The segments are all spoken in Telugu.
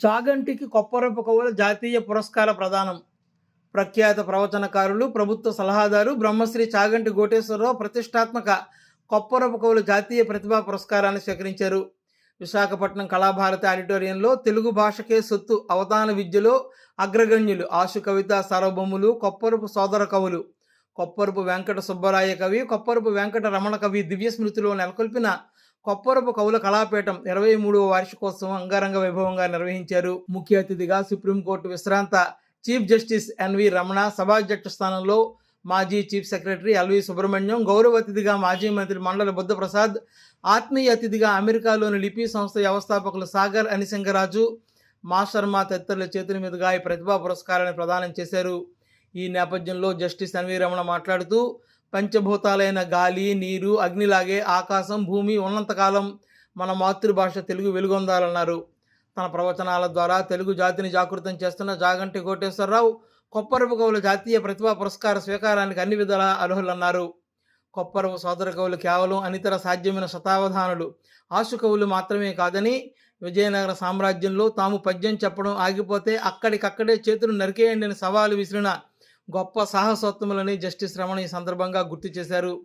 చాగంటికి కొప్పరపు కవుల జాతీయ పురస్కార ప్రదానం. ప్రఖ్యాత ప్రవచనకారులు ప్రభుత్వ సలహాదారు బ్రహ్మశ్రీ చాగంటి కోటేశ్వరరావు ప్రతిష్టాత్మక కొప్పరపు కవుల జాతీయ ప్రతిభా పురస్కారాన్ని స్వీకరించారు. విశాఖపట్నం కళాభారతి ఆడిటోరియంలో తెలుగు భాషకే సొత్తు అవధాన విద్యలో అగ్రగణ్యులు ఆశు కవిత సార్వభౌములు కొప్పరపు సోదర కవులు. కొప్పరపు వెంకట సుబ్బరాయ కవి కొప్పరపు వెంకట రమణ కవి దివ్య స్మృతిలో నెలకొల్పిన కొప్పరపు కవుల కళాపీఠం ఇరవై మూడవ వార్షికోత్సవం అంగరంగ వైభవంగా నిర్వహించారు. ముఖ్య అతిథిగా సుప్రీంకోర్టు విశ్రాంత chief justice N V Ramana సభాధ్యక్ష స్థానంలో మాజీ చీఫ్ సెక్రటరీ ఎల్వి సుబ్రహ్మణ్యం గౌరవ అతిథిగా మాజీ మంత్రి మండలి బుద్ధప్రసాద్ ఆత్మీయ అతిథిగా అమెరికాలోని లిపి సంస్థ వ్యవస్థాపకులు సాగర్ అనిసింగరాజు మాస్టర్మా తదితరుల చేతుల మీదుగా ఈ ప్రతిభా పురస్కారాన్ని ప్రదానం చేశారు. ఈ నేపథ్యంలో జస్టిస్ ఎన్వి రమణ మాట్లాడుతూ పంచభూతాలైన గాలి నీరు అగ్నిలాగే ఆకాశం భూమి ఉన్నంతకాలం మన మాతృభాష తెలుగు వెలుగొందాలన్నారు. తన ప్రవచనాల ద్వారా తెలుగు జాతిని జాగృతం చేస్తున్న జాగంటి కోటేశ్వరరావు కొప్పరపు కవుల జాతీయ ప్రతిభా పురస్కార స్వీకారానికి అన్ని విధాల అర్హులన్నారు. కొప్పరపు సోదర కవులు కేవలం అనితర సాధ్యమైన శతావధానులు. ఆశు కవులు మాత్రమే కాదని విజయనగర సామ్రాజ్యంలో తాము పద్యం చెప్పడం ఆగిపోతే అక్కడికక్కడే చేతులు నరికేయండి అని సవాలు విసిరిన గొప్ప సాహసోత్తములని జస్టిస్ రమణ ఈ సందర్భంగా గుర్తు చేశారు.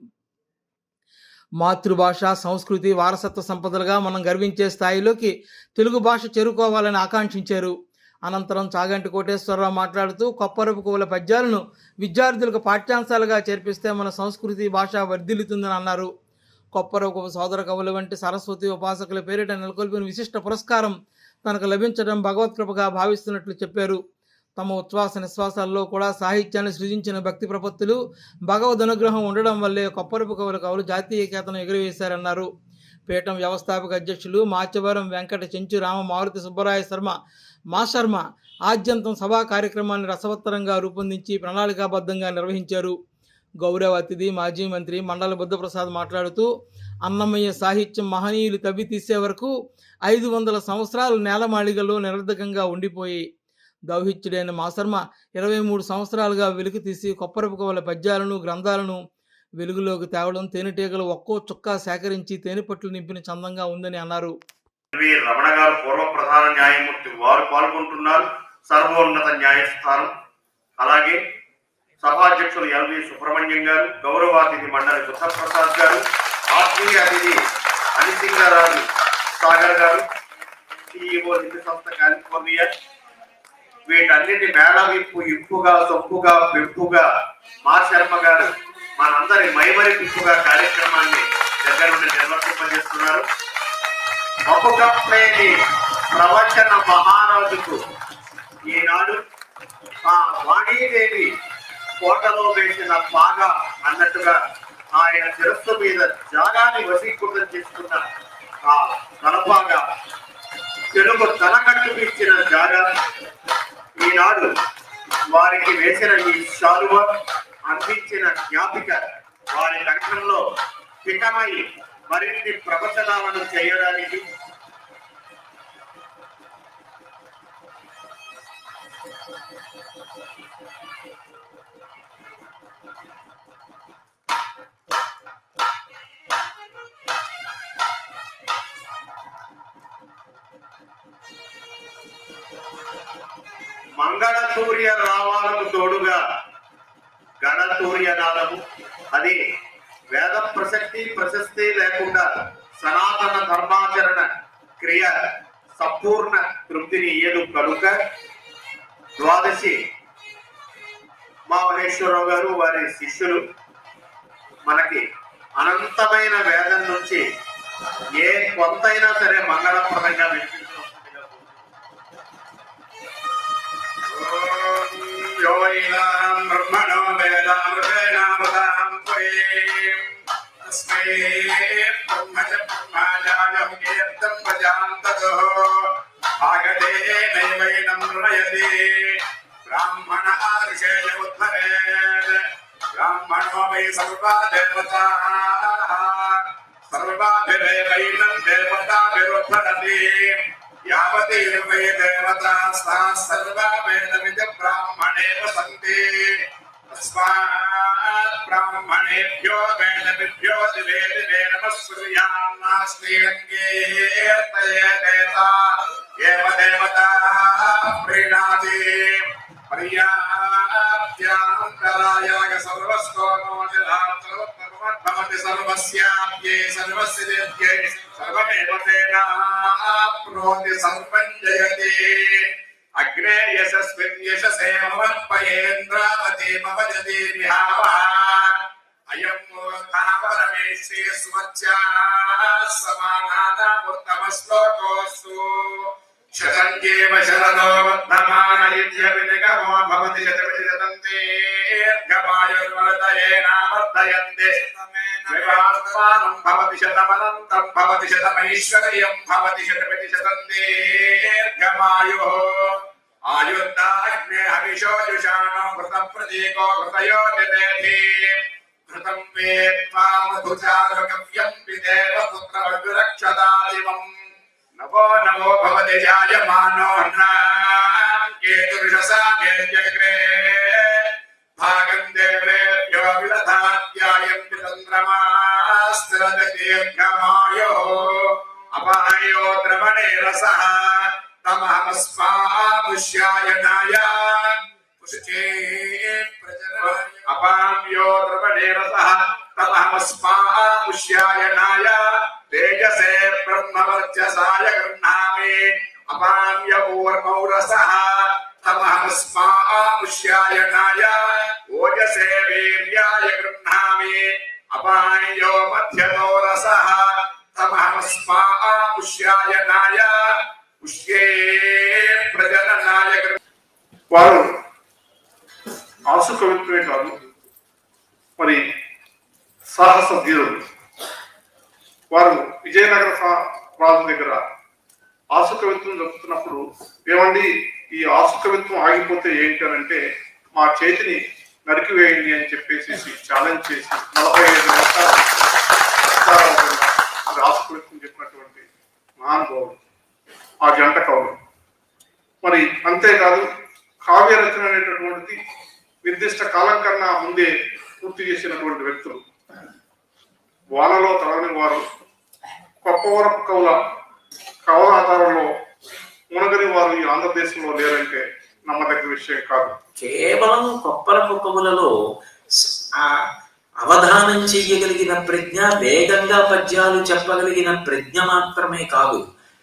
మాతృభాష సంస్కృతి వారసత్వ సంపదలుగా మనం గర్వించే స్థాయిలోకి తెలుగు భాష చేరుకోవాలని ఆకాంక్షించారు. అనంతరం చాగంటి కోటేశ్వరరావు మాట్లాడుతూ కొప్పరపు కువల పద్యాలను విద్యార్థులకు పాఠ్యాంశాలుగా చేర్పిస్తే మన సంస్కృతి భాష వర్ధిల్లుతుందని అన్నారు. కొప్పరపు సోదర కవుల వంటి సరస్వతి ఉపాసకుల పేరిట నెలకొల్పిన విశిష్ట పురస్కారం తనకు లభించడం భగవత్కృపగా భావిస్తున్నట్లు చెప్పారు. తమ ఉచ్ఛ్వాస నిశ్వాసాల్లో కూడా సాహిత్యాన్ని సృజించిన భక్తి ప్రపత్తులు భగవద్ అనుగ్రహం ఉండడం వల్లే కొప్పరపు కవుల కవులు జాతీయ కేతను ఎగురవేశారన్నారు. పీఠం వ్యవస్థాపక అధ్యక్షులు మాచవరం వెంకట చెంచు రామ మారుతి సుబ్బరాయ శర్మ మా శర్మ ఆద్యంతం సభా కార్యక్రమాన్ని రసవత్తరంగా రూపొందించి ప్రణాళికాబద్ధంగా నిర్వహించారు. గౌరవ అతిథి మాజీ మంత్రి మండల బుద్ధప్రసాద్ మాట్లాడుతూ అన్నమయ్య సాహిత్యం మహనీయులు తవ్వి తీసే వరకు ఐదు వందల సంవత్సరాలు నేలమాళిగలో నిరర్ధకంగా ఉండిపోయి దౌహిత్యుడైన మాసర్మ ఇరవై మూడు సంవత్సరాలుగా వెలుగు తీసి కొప్పరపు కవుల పద్యాలను గ్రంథాలను వెలుగులోకి తేవడం తేనెటీగలు ఒక్కో చుక్క సేకరించి తేనెపట్లు నింపిన చందంగా ఉందని అన్నారు. రమణ గారు పూర్వ ప్రధాన న్యాయమూర్తి వారు పాల్గొంటున్నారు. సర్వోన్నత న్యాయస్థానం. అలాగే సభాధ్యక్షులు ఎల్వి సుబ్రహ్మణ్యం గారు గౌరవాతిథి మండలి బుద్ధప్రసాద్ గారు ఆత్మీయ అతిథి అనిసింగారాజు సాగర్ గారు సిఇఓ హిందూ సంస్థ కాలిఫోర్నియా వీటన్నిటి మేళవిప్పు ఇంపుగా సొంపుగా పెంపుగా మా శర్మ గారు మనందరి మైమరి పిప్పుగా కార్యక్రమాన్ని దగ్గర నుండి నిర్వర్తింపజేస్తున్నారు. ఒక్కొక్కప్లేని ప్రవచన మహారాజుకు ఈనాడు ఆ వాణీదేవి కోటలో వేసిన బాగా అన్నట్టుగా ఆయన శిరస్సు మీద జాగాన్ని వశీకృతం చేసుకున్న ఆ తలపాగా తెలుగు తలకట్టు వారికి ఈ శాలువ అందించిన జ్ఞాపిక వారి లక్ష్యంలో హితమై మరిన్ని ప్రవచనాలను చేయడానికి మంగళసూర్య రావాలకు తోడుగా గణసూర్య నాదము. అది వేద ప్రసక్తి ప్రశస్తి లేకుండా సనాతన ధర్మాచరణ క్రియ సంపూర్ణ తృప్తిని ఇయ్యదు కనుక ద్వాదశి మా మహేశ్వరరావు గారు వారి శిష్యులు. మనకి అనంతమైన వేదం నుంచి ఏ కొంతైనా సరే మంగళప్రదంగా వినిపించవలసిందిగా योनिनाम् ब्रह्मणो वेदामृतेनामृताम् त्वये तस्मै ब्रह्मज ब्रह्माजानमुकीर्तम् भजाम् ततोः आगते नैवैनम् नयति ब्राह्मणः ऋषेय उद्भवेत् ब्राह्मणो वै सर्वा देवताः सर्वाभिरेवैनम् देवताभिरुद्धरति యావతి ఇరవై దేవతాస్తా సర్వా వేదమిత బ్రాహ్మణేవ సంతే. తస్మాత్ బ్రాహ్మణేభ్యో వేదమిభ్యో దివే దివే నమస్కృయాన్నాస్తిరంగే దేవత. ఏవ దేవత ప్రీణాది ప్రియా सर्वस्यामुत्तरायाग सर्वस्तोमोदिलात्रोत्तममति सर्वस्याप्ये सर्वस्य देव्ये सर्वमेव तेनाप्नोति सर्वं जयते अग्रे यशस्मिन् यशसे ममन्पयेन्द्रावते मम जते विहावः अयम् मूर्धापरमेश्वे सुमच्चाः समानानामुत्तमश्लोकोऽस्तु శతంజేవ శరదో వర్ధమాన ఇత్యవినిగమో భవతి శతపతి శతంతే. దీర్ఘమాయుర్వర్ధయేనావర్ధయంతే వివాత్మానం భవతి శతమనంతం భవతి శతమైశ్వర్యం భవతి శతపతి శతం దీర్ఘమాయుః ఆయుర్దాగ్నే హవిషో యుషాణో కృత ప్రతీకో కృతయో నిదేధి కృతం వేత్వా మధుచారుకవ్యం పిదేవ పుత్రవద్విరక్షదాదివం నవో నవో భవతి జాయమానో కేతుర్షసాగ్రే భాగం దేవేభ్యో విదధాత్యాయం చంద్రమాస్తిరద దీర్ఘమాయో అపాయో ద్రవణే రసః తమహమస్మాముష్యాయనాయ పుష్టే ప్రజనాయ అపామ్యో ద్రవణే రసః తమహమస్మాముష్యాయనాయ తేజసే బ్రహ్మవర్చసాయ గృహ్ణామి అపామ్య ఊర్మౌ రసః తమహమస్మాముష్యాయనాయ ఓజసే వీర్యాయ గృహ్ణామి అపాయో మధ్యతో రసః తమహమస్మాముష్యాయనాయ పుష్యే ప్రజననాయ గృహ వారు ఆసు కవిత్వమే కాదు మరి సాహస ధీరుడు వారు విజయనగర సా- రాజు దగ్గర ఆసుకవిత్వం జరుపుతున్నప్పుడు ఏమండి ఈ ఆసుకవిత్వం ఆగిపోతే ఏంటి అని అంటే మా చేతిని నరికివేయండి అని చెప్పేసి ఛాలెంజ్ చేసి నలభై ఐదు నిమిషాలు అది ఆసుక విత్వం చెప్పినటువంటి మహానుభావుడు ఆ జంట కవులు మరి అంతేకాదు కావ్య రచన అనేటటువంటిది నిర్దిష్ట కాలం కన్నా ముందే పూర్తి చేసినటువంటి వ్యక్తులు. వానలో తలని వారు కొప్పవరపు కవుల ఆధారంలో మునగని వారు ఈ ఆంధ్రదేశంలో లేరంటే నమ్మదగ్గ విషయం కాదు. కేవలం కొప్పల కవులలో ఆ అవధానం చెయ్యగలిగిన ప్రజ్ఞ వేగంగా పద్యాలు చెప్పగలిగిన ప్రజ్ఞ మాత్రమే కాదు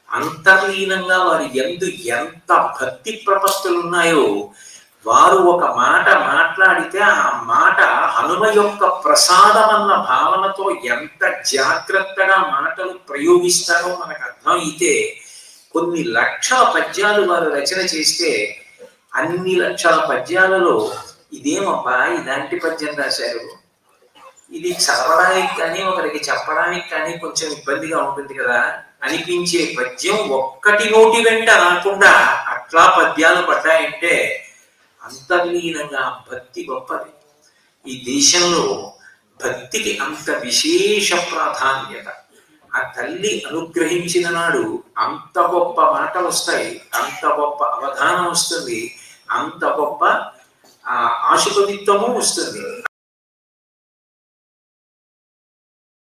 అంతర్లీనంగా వారి ఎందు ఎంత భక్తి ప్రపత్తులు ఉన్నాయో వారు ఒక మాట మాట్లాడితే ఆ మాట హనుమ యొక్క ప్రసాదం అన్న భావనతో ఎంత జాగ్రత్తగా మాటలు ప్రయోగిస్తారో మనకు అర్థం అయితే కొన్ని లక్షల పద్యాలు వారు రచన చేస్తే అన్ని లక్షల పద్యాలలో ఇదేమబ్బా ఇలాంటి పద్యం రాశారు? ఇది చదవడానికి కానీ ఒకరికి చెప్పడానికి కానీ కొంచెం ఇబ్బందిగా ఉంటుంది కదా? అనిపించే పద్యం ఒక్కటి నోటి వెంట రాకుండా అట్లా పద్యాలు పడ్డాయంటే అంతర్లీనంగా భక్తి గొప్పది. ఈ దేశంలో భక్తికి అంత విశేష ప్రాధాన్యత. ఆ తల్లి అనుగ్రహించిన నాడు అంత గొప్ప మాటలు వస్తాయి అంత గొప్ప అవధానం వస్తుంది అంత గొప్ప ఆ వస్తుంది.